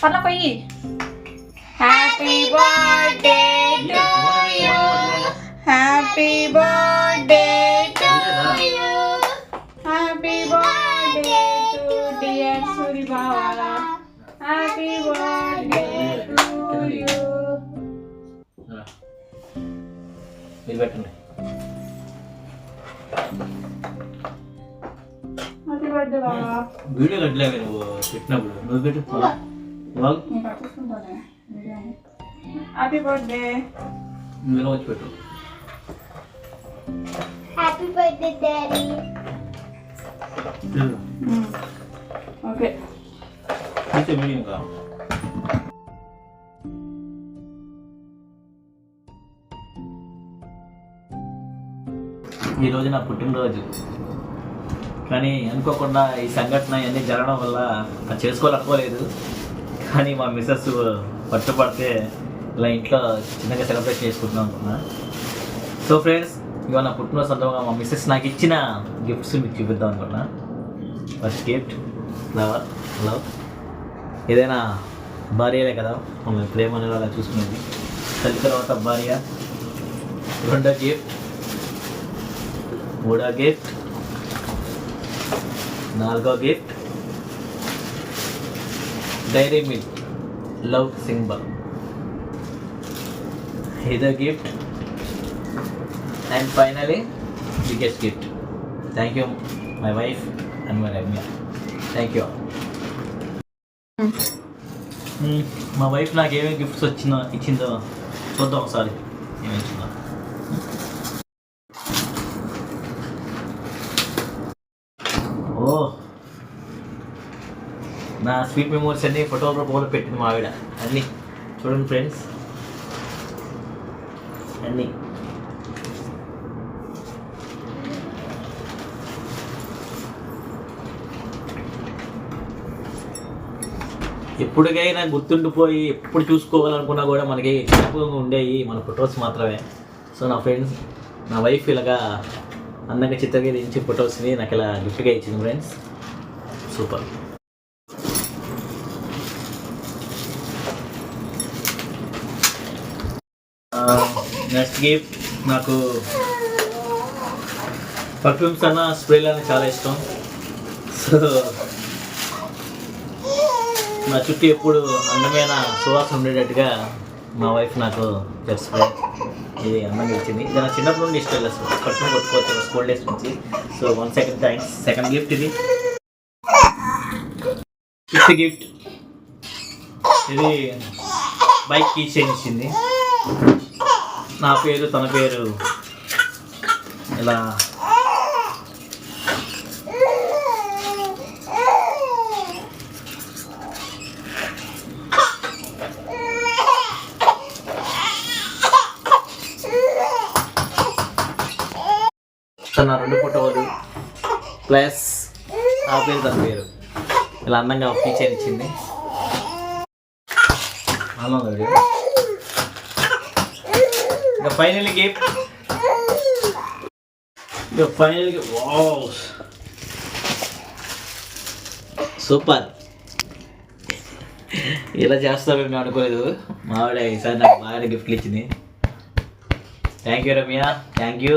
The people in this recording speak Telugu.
Parla kayo Happy birthday to you. Happy birthday. మీరు పెట్టండి వీడియో కట్టలేవు నువ్వు పెట్టినప్పుడు. నువ్వు పెట్టు. హ్యాపీ బర్త్డే నువ్వు ఇలా వచ్చి పెట్టు. హ్యాపీ బర్త్డే డాడీ ఓకే అయితే వీడియో ఇంకా. ఈరోజు నా పుట్టినరోజు. కానీ అనుకోకుండా ఈ సంఘటన ఇవన్నీ జరగడం వల్ల అది చేసుకోలేకపోలేదు. కానీ మా మిస్సెస్ పట్టుపడితే ఇలా ఇంట్లో చిన్నగా సెలబ్రేట్ చేసుకుంటున్నాం అనుకున్నా. సో ఫ్రెండ్స్ ఇవాళ నా పుట్టినరోజు సందర్భంగా మా మిస్సెస్ నాకు ఇచ్చిన గిఫ్ట్స్ మీకు చూపిద్దాం అనుకున్నా. ఫస్ట్ గిఫ్ట్ ఫ్లవర్ లవ్ ఏదైనా భార్యలే కదా మమ్మల్ని ప్రేమ అనేది అలా చూసుకునేది. తల్లి తర్వాత భార్య. రెండో గిఫ్ట్ మూడో గిఫ్ట్ నాలుగో gift Dairy Milk love symbol ఐదో gift and finally biggest gift thank you my wife and my Ramya thank you మా వైఫ్ నాకు ఏమేమి గిఫ్ట్స్ వచ్చిందో ఇచ్చిందో చూద్దాం ఒకసారి. ఏమి ఇచ్చిందో. ఓ. నా స్వీట్ మెమోరీస్ అన్ని ఫోటో పెట్టింది మా ఆవిడ. అన్నీ. చూడండి ఫ్రెండ్స్. అన్నీ. ఎప్పటికైనా గుర్తుండిపోయి ఎప్పుడు చూసుకోవాలనుకున్నా కూడా మనకి జ్ఞాపకంగా ఉండేవి మన ఫొటోస్ మాత్రమే. సో నా ఫ్రెండ్స్ నా వైఫ్ ఇలాగా అందంగా చిత్రీకరించి ఫొటోస్ని నాకు ఇలా గిఫ్ట్గా ఇచ్చింది ఫ్రెండ్స్. సూపర్. నెక్స్ట్ గిఫ్ట్ నాకు పర్ఫ్యూమ్స్ అన్న స్ప్రేలు అన్న చాలా ఇష్టం. సో నా చుట్టూ ఎప్పుడు అందమైన సువాసన ఉండేటట్టుగా మా వైఫ్ నాకు జెట్ స్ప్రే ఇది అందంగా ఇచ్చింది. ఇది నా చిన్నప్పటి నుండి ఇష్టం లేదు అసలు. పట్టుకుని కొట్టుకోవచ్చు స్కూల్ డేస్ నుంచి. So one second thanks second gift ఇది. ఫిఫ్త్ గిఫ్ట్ ఇది బైక్ కీ చైన్ ఇచ్చింది. నా పేరు తన పేరు. ఇలా తన రెండు ఫోటోలు. ప్లస్ ఆ పేరు తన పేరు. ఇలా అందంగా ఒక ఫీచర్ ఇచ్చింది. ఇంకా ఫైనల్ గిఫ్ట్ ఇంకా ఫైనల్ వావ్ సూపర్. ఇలా చేస్తారని నేను అనుకోలేదు. మావిడ ఈసారి నాకు బాగా గిఫ్ట్లు ఇచ్చింది. Thank you Ramya. Thank you